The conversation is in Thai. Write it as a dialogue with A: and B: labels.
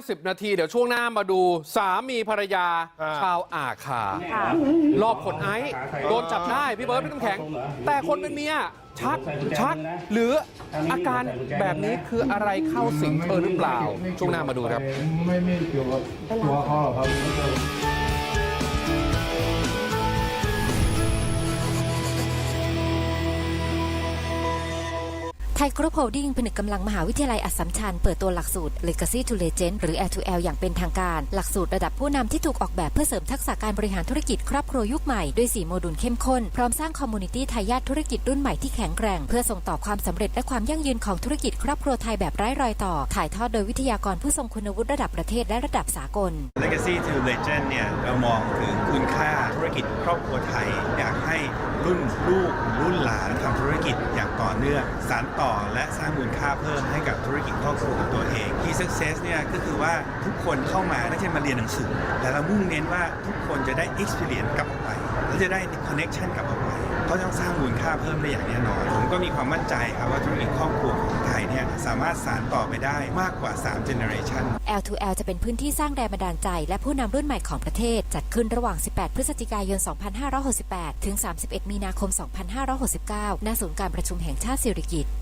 A: 50 นาที เดี๋ยวช่วงหน้ามาดูสามีภรรยา
B: อ่า
A: ชาวอาขา
C: ค่ะ
A: รอบขนไอซ์โดนจับได้พี่เบิร์ดพี่น้ำแข็ง แต่คนเป็นเมียชักชัก หรืออาการแบบนี้คืออะไรเข้าสิงเธอหรือเปล่า ช่วงหน้ามาดูครับ
D: ไม่ไม่เกี่ยวกับตัวเขาหรอกครับ
E: ทยกรุ๊ปโฮลดิ้งผนึกกำลังมหาวิทยาลัยอัสสัมชัญเปิดตัวหลักสูตร Legacy to Legend หรือ L2L อย่างเป็นทางการ หลักสูตรระดับผู้นำที่ถูกออกแบบเพื่อเสริมทักษะการบริหารธุรกิจครอบครัวยุคใหม่ด้วย4โมดูลเข้มข้น พร้อมสร้างคอมมูนิตี้ทายาทธุรกิจรุ่นใหม่ที่แข็งแกร่ง เพื่อส่งต่อความสำเร็จและความยั่งยืนของธุรกิจครอบครัวไทยแบบไร้รอยต่อ ถ่ายทอดโดยวิทยากรผู้ทรงคุณวุฒิระดับประเทศและระดับสากล
F: Legacy to Legend เนี่ยเรามองถึงคุณค่า จครอบครัวไทย อยากให้รุ่นลูกรุ่นหลานทำธุรกิจอย่างต่อเนื่องสานต่อและสร้างมูลค่าเพิ่มให้กับธุรกิจครอบครัวของตัวเอง Key Success เนี่ยก็คือว่าทุกคนเข้ามาไม่ใช่มาเรียนหนังสือ แต่เรามุ่งเน้นว่าทุกคนจะได้ experience กลับออกไปและจะได้ connection กลับออกไปเขาต้องสร้างมูลค่าเพิ่มได้อย่างแน่นอนผมก็มีความมั่นใจครับว่าธุรกิจครอบครัวของไทยามารถสานต่อไปได้มากกว่า 3 generation
E: L2L จะเป็นพื้นที่สร้างแรงบันดาลใจ และผู้นำรุ่นใหม่ของประเทศ จัดขึ้นระหว่าง 18 พฤศจิกายน 2568 ถึง 31 มีนาคม 2569 ณ ศูนย์การประชุมแห่งชาติสิริกิติ์